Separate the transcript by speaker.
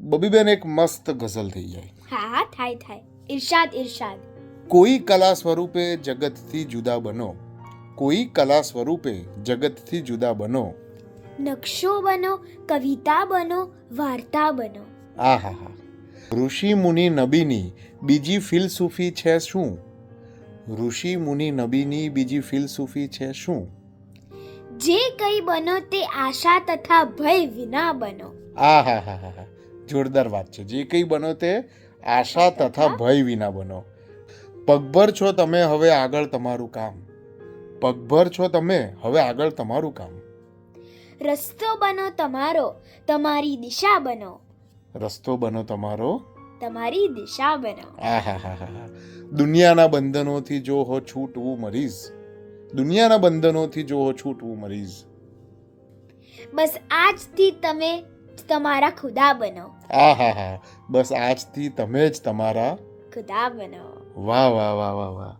Speaker 1: બબીબેન એક મસ્ત ગઝલ થઈ જાય.
Speaker 2: હા થાય થાય. ઇરશાદ ઇરશાદ
Speaker 1: કોઈ કલા સ્વરૂપે જગતથી જુદા બનો. કોઈ કલા સ્વરૂપે જગતથી જુદા બનો.
Speaker 2: નકશો બનો કવિતા બનો વાર્તા બનો.
Speaker 1: આ હા. હા ઋષિ મુનિ નબીની બીજી ફિલસૂફી છે શું? ઋષિ મુનિ નબીની બીજી ફિલસૂફી છે શું?
Speaker 2: જે કંઈ બનો તે આશા તથા ભય વિના બનો.
Speaker 1: આ હા હા હા. જોરદાર વાત છે. જે કંઈ બનો તે આશા તથા ભય વિના બનો. પગભર છો તમે હવે આગળ તમારું કામ. પગભર છો તમે હવે આગળ તમારું કામ.
Speaker 2: રસ્તો બનો તમારો તમારી દિશા બનો.
Speaker 1: રસ્તો બનો તમારો.
Speaker 2: તમારી દિશા બનો.
Speaker 1: દુનિયાના બંધનોથી જો હો છૂટવું મરીઝ. દુનિયાના બંધનોથી જો હો છૂટવું મરીઝ.
Speaker 2: બસ આજથી તમે તમારા ખુદા બનો.
Speaker 1: આ હા હા. બસ આજથી તમે જ તમારા
Speaker 2: ખુદા બનો.
Speaker 1: વાહ વાહ વાહ વાહ વાહ.